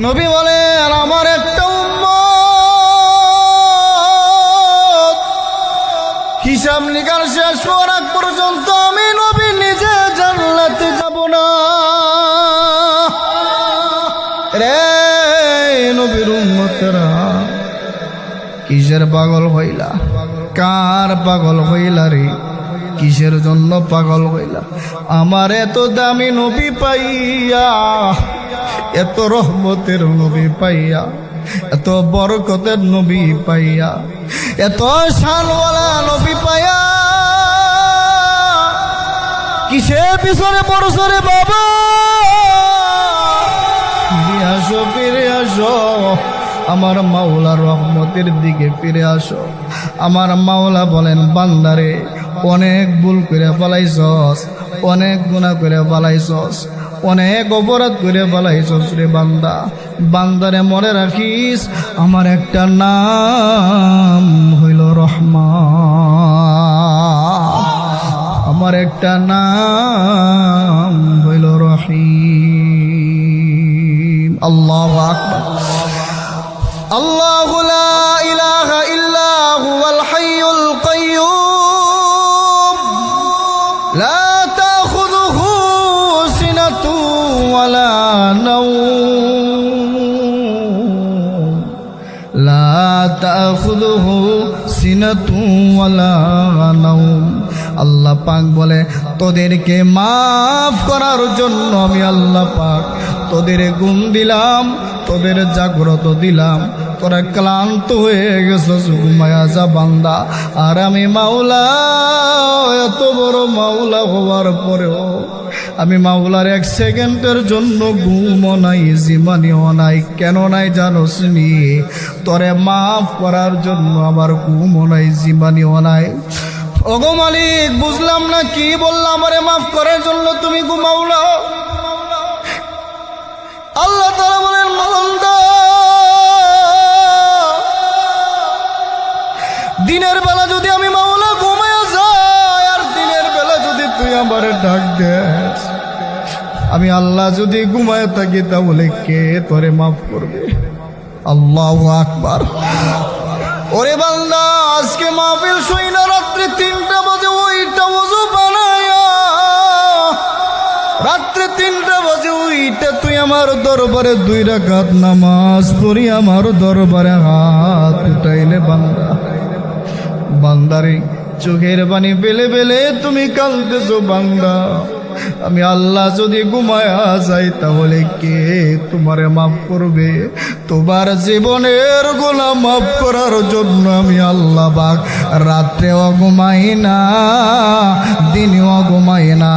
নবী বলেন আমার একটা হিসাব নিকাল শেষ আগ পর্যন্ত আমি নবী, নিজে জানলাতে যাব না। রে নবীর উম্মতেরা, কিসের পাগল হইলা? কার পাগল হইলা রে? কিসের জন্য পাগল হইলা? আমার এত দামি নবী পাইয়া এত রহমতের নবী পাইয়া, এত বরকতের নবী পাইয়া, এত শানওয়ালা নবী পাইয়া। কিসের পিছনে পড়ছরে বাবা? ফিরে আসো আমার মাওলা রহমতের দিকে ফিরে আসো। আমার মাওলা বলেন, বান্দারে, অনেক ভুল করে পালাইছস অনেক গুণা করে পালাইছস অনেক অপরাধ করে পালাইছস রে বান্দা বান্দারে মনে রাখিস আমার একটা নাম হইল রহমান আমার একটা নাম হইল রহিম আল্লাহ আকবার الله لا إله إلا هو الحي القيوم لا ولا نوم لا تأخذه سنة ولا نوم আল্লাহ পাক বলে তোদেরকে মাফ করার জন্য আমি আল্লাহ পাক তোদের গুণ দিলাম তোদের জাগ্রত দিলাম তোরা ক্লান্ত হয়ে গেছস ঘুমায়া যা বান্দা আর আমি মাওলা এত বড় মাওলা হওয়ার পরেও আমি মাওলার এক সেকেন্ডের জন্য ঘুমও নাই জিমানিও নাই। কেন নাই জানোস নি? তোরে মাফ করার জন্য আমার ঘুমও নাই জিমানিও নাই। ওগো মালিক, বুঝলাম না কি বললাম আমারে মাফ করার জন্য তুমি ঘুমাওলা আল্লাহ তারা বলেন মহন্দা দিনের বেলা যদি আমি মাওলা ঘুমায়া যাই, আর দিনের বেলা যদি তুই আমার ডাক দেস। আমি আল্লাহ যদি ঘুমায় থাকি তাহলে কে তোরে মাফ করবে? আল্লাহ আকবার। ওরে বান্দা, আজকে মাহফিল শুই না রাত্রে তিনটা বাজে, ওইটা ওজু বানায়া। রাত্রে তিনটা বাজে, ওইটা তুই আমার দরবারে দুই রাকাত নামাজ পড়ি, আমার দরবারে হাত উঠাইলে বান্দা। বান্দারে চোখের পানি বেলে বেলে তুমি কালতেছো বান্দা। আমি আল্লাহ যদি ঘুমায়া যাই তাহলে কে তোমারে মাফ করবে? তোমার জীবনের গোলা মাফ করার জন্য আমি আল্লাহ বাক রাত্রেও ঘুমাই না, দিনেও ঘুমাই না।